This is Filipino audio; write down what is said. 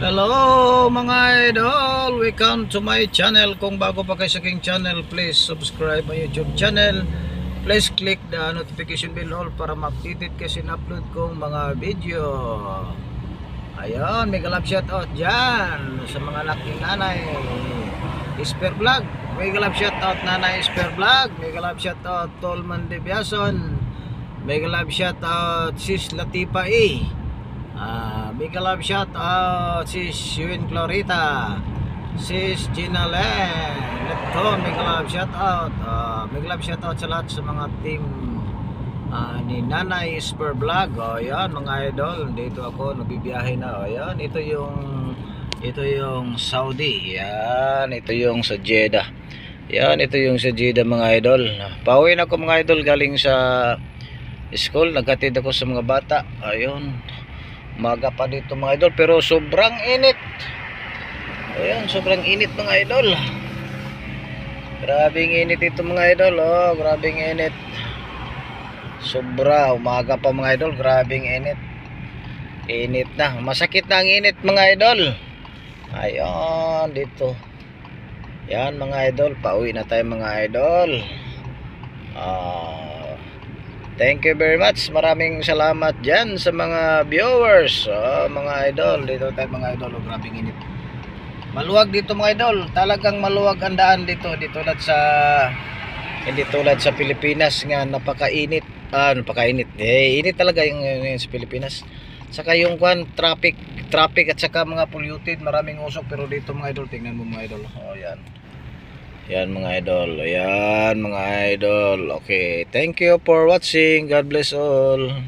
Hello mga idol! Welcome to my channel. Kung bago pa kayo sa aking channel, please subscribe my YouTube channel. Please click the notification bell all para ma-updated kasi na-upload kong mga video. Ayun, may galap shoutout dyan sa mga anak nanay. Isper Vlog. May galap shoutout nanay Isper Vlog. May galap shoutout Tolman de Biason. May galap shoutout Sis Latifa E. Ah, big love shout out sis Yuen Clarita, sis Gina Len, Lepton, big love shout out. Ah, big love shout out sa lahat sa mga team ah, ni Nanay Spur Vlog. O yan mga idol, dito ako nagbibiyahe na. O yan, ito yung ito yung Saudi. Yan, ito yung sa Jeddah. Yan, ito yung sa Jeddah mga idol. Pauwi na ako mga idol galing sa school. Naghatid ako sa mga bata. Ayun maga pa dito mga idol pero sobrang init. Ayan sobrang init mga idol. Grabing init ito mga idol oh grabing init. Sobra umaga pa mga idol grabing init. Init na masakit na ang init mga idol. Ayan dito. Yan mga idol pauwi na tayo mga idol. Ah Thank you very much. Maraming salamat dyan sa mga viewers. Oh, mga idol. Dito tayo mga idol. Oh, grabing init. Maluwag dito mga idol. Talagang maluwag ang daan dito. Di tulad sa hindi tulad sa Pilipinas nga napakainit. Ah, napakainit. Eh, init talaga yung, yung sa Pilipinas. Saka yung kwan, traffic, traffic at saka mga polluted, maraming usok pero dito mga idol, tingnan mo mga idol. Oh, yan. Yan mga idol. Ayan mga idol. Okay. Thank you for watching. God bless all.